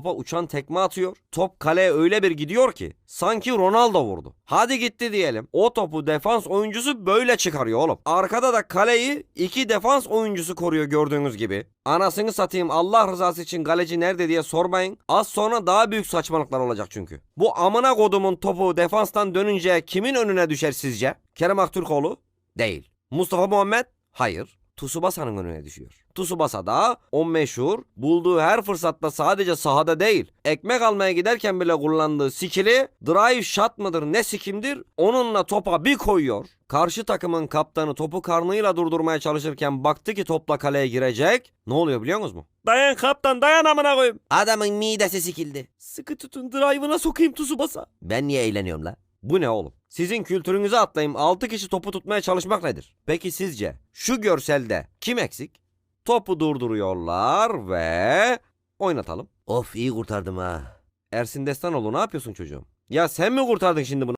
Topa uçan tekme atıyor. Top kaleye öyle bir gidiyor ki sanki Ronaldo vurdu. Hadi gitti diyelim. O topu defans oyuncusu böyle çıkarıyor oğlum. Arkada da kaleyi iki defans oyuncusu koruyor gördüğünüz gibi. Anasını satayım Allah rızası için kaleci nerede diye sormayın. Az sonra daha büyük saçmalıklar olacak çünkü. Bu amına kodumun topu defanstan dönünce kimin önüne düşer sizce? Kerem Aktürkoğlu? Değil. Mustafa Muhammed? Hayır. Tsubasa'nın önüne düşüyor. Tsubasa da o meşhur bulduğu her fırsatta sadece sahada değil ekmek almaya giderken bile kullandığı skill'i drive shot mıdır ne sikimdir onunla topa bir koyuyor. Karşı takımın kaptanı topu karnıyla durdurmaya çalışırken baktı ki topla kaleye girecek. Ne oluyor biliyor musunuz mu? Dayan kaptan dayan amına koyayım. Adamın midesi sikildi. Sıkı tutun drive'ına sokayım Tsubasa. Ben niye eğleniyorum la? Bu ne oğlum? Sizin kültürünüze atlayayım 6 kişi topu tutmaya çalışmak nedir? Peki sizce şu görselde kim eksik? Topu durduruyorlar ve oynatalım. Of iyi kurtardım ha. Ersin Destanoğlu ne yapıyorsun çocuğum? Ya sen mi kurtardın şimdi bunu?